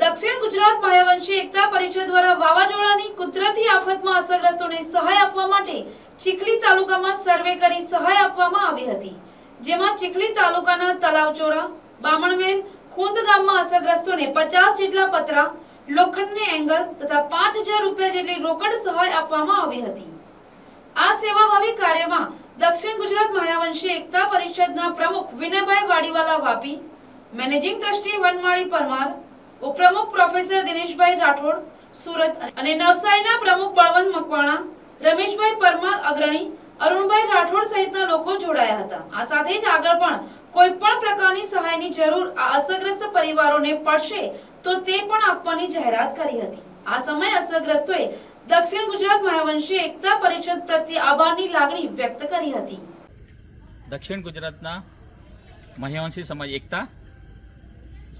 દક્ષિણ ગુજરાત માયાવંશી એકતા પરિષદ દ્વારા વાવાઝોડાની કુદરતી આફતમાં અસરગ્રસ્તોને સહાય આપવા માટે ચીખલી તાલુકામાં સર્વે કરી સહાય આપવામાં આવી હતી. જેમાં ચીખલી તાલુકાના તલાવચોરા, બામણવેલ, ખુંદ ગામમાં અસરગ્રસ્તોને પચાસ જેટલા પતરા, લોખંડની એંગલ તથા પાંચ હજાર રૂપિયા જેટલી રોકડ સહાય આપવામાં આવી હતી. આ સેવાભાવી કાર્યમાં દક્ષિણ ગુજરાત માયાવંશી એકતા પરિષદના પ્રમુખ વિનયભાઈ વાડીવાલા વાપી, મેનેજિંગ ટ્રસ્ટી વનમાળી પરમાર ઉપપ્રમુખ પ્રોફેસર દિનેશભાઈ રાઠોડ, સુરત અને નવસારીના પ્રમુખ બળવંત મકવાણા, રમેશભાઈ પરમાર અગ્રણી, અરુણભાઈ રાઠોડ સહિતના લોકો જોડાયા હતા. આ સાથે જ આગળ પણ કોઈ પણ પ્રકારની સહાયની જરૂર આ અસરગ્રસ્ત પરિવારોને પડશે તો તે પણ આપવાની જાહેરાત કરી હતી. આ સમયે અસરગ્રસ્તોએ દક્ષિણ ગુજરાત મહાવંશી એકતા પરિષદ પ્રત્યે આભારની લાગણી વ્યક્ત કરી હતી. દક્ષિણ ગુજરાતના મહાવંશી સમાજ એકતા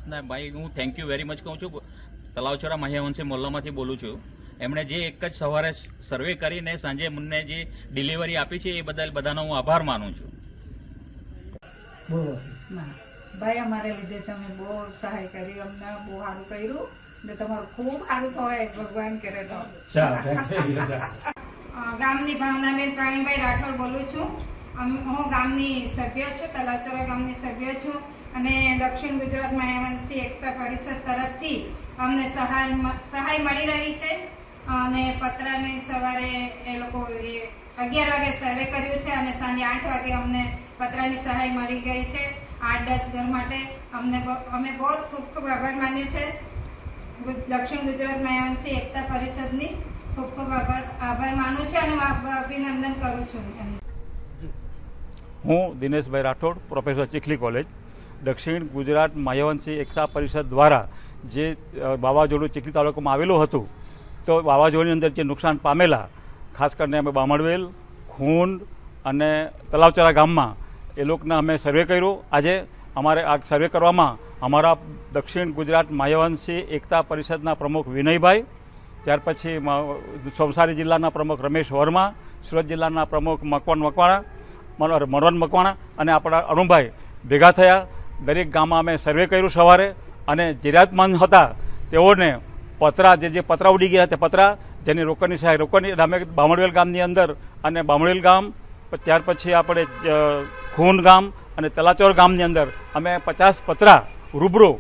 ના ભાઈ હું થેન્ક યુ વેરી મચ કહું છું. તલાવચોરા મહ્યાવંશી મોલ્લામાંથી બોલું છું. એમણે જે એક જ સવારે સર્વે કરીને સાંજે મને જે ડિલિવરી આપી છે એ બદલ બધાનો હું આભાર માનું છું. ભાઈ. અમારે લીધે તમે બહુ સહાય કરી અમને બહુ સારું કર્યું. ને તમારું ખૂબ સારું થવાય ભગવાન કરે તો. ગામની ભાવનાબેન પ્રવીણભાઈ રાઠોડ બોલું છું. હું ગામની સભ્ય છું તલાચરા ગામની સભ્ય છું. દક્ષિણ ગુજરાત માયાવંશી એકતા પરિષદ તરફથી અમને સહાય સહાય મળી રહી છે. અને પતરાને સવારે એ લોકો અગિયાર વાગે સર્વે કર્યું છે અને સાંજે આઠ વાગે અમને પતરાની સહાય મળી ગઈ છે. આઠ દસ ઘર માટે અમને અમે બહુ ખૂબ ખૂબ આભાર માનીએ છીએ દક્ષિણ ગુજરાત માયાવંશી એકતા પરિષદની ખૂબ ખૂબ આભાર આભાર માનું છું અને અભ- અભિનંદન કરું છું. હું દિનેશભાઈ રાઠોડ, પ્રોફેસર ચીખલી કોલેજ. દક્ષિણ ગુજરાત માયાવંશી એકતા પરિષદ દ્વારા જે વાવાઝોડું ચીખલી તાલુકામાં આવેલું હતું, તો વાવાઝોડાની અંદર જે નુકસાન પામેલા, ખાસ કરીને અમે બામણવેલ, ખૂંડ અને તલાવચરા ગામમાં એ લોકોને અમે સર્વે કર્યું. આજે અમારે આ સર્વે કરવામાં અમારા દક્ષિણ ગુજરાત માયાવંશી એકતા પરિષદના પ્રમુખ વિનયભાઈ, ત્યાર પછી સવસારી જિલ્લાના પ્રમુખ રમેશ વર્મા, સુરત જિલ્લાના પ્રમુખ મકવાન મકવાણા, મનોહર મનોહર મકવાણા અને આપણા અરુણભાઈ ભેગા થયા. દરેક ગામમાં અમે સર્વે કર્યું સવારે અને જરૂરિયાતમંદ હતા તેઓને પતરા જે જે પતરા ઉડી ગયા તે પતરા જેની રોકડની સહાય રોકડની અમે બામણવેલ ગામની અંદર અને બામણવેલ ગામ ત્યાર પછી આપણે ખૂન ગામ અને તલાચોર ગામની અંદર અમે પચાસ પતરા રૂબરૂ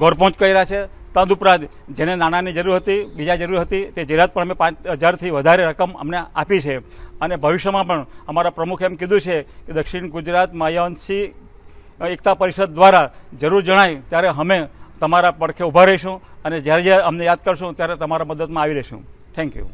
ઘર પહોંચ કર્યા છે. તદ ઉપરાંત જેને નાણાંની જરૂર હતી, બીજા જરૂર હતી, તે જરૂરિયાત પણ અમે પાંચ હજારથી વધારે રકમ અમને આપી છે. અને ભવિષ્યમાં પણ અમારા પ્રમુખે એમ કીધું છે કે દક્ષિણ ગુજરાત માયાવંશી એકતા પરિષદ દ્વારા જરૂર જણાય ત્યારે અમે તમારા પડખે ઊભા રહીશું અને જ્યારે જ્યારે અમને યાદ કરશું ત્યારે તમારા મદદમાં આવી રહીશું. Thank you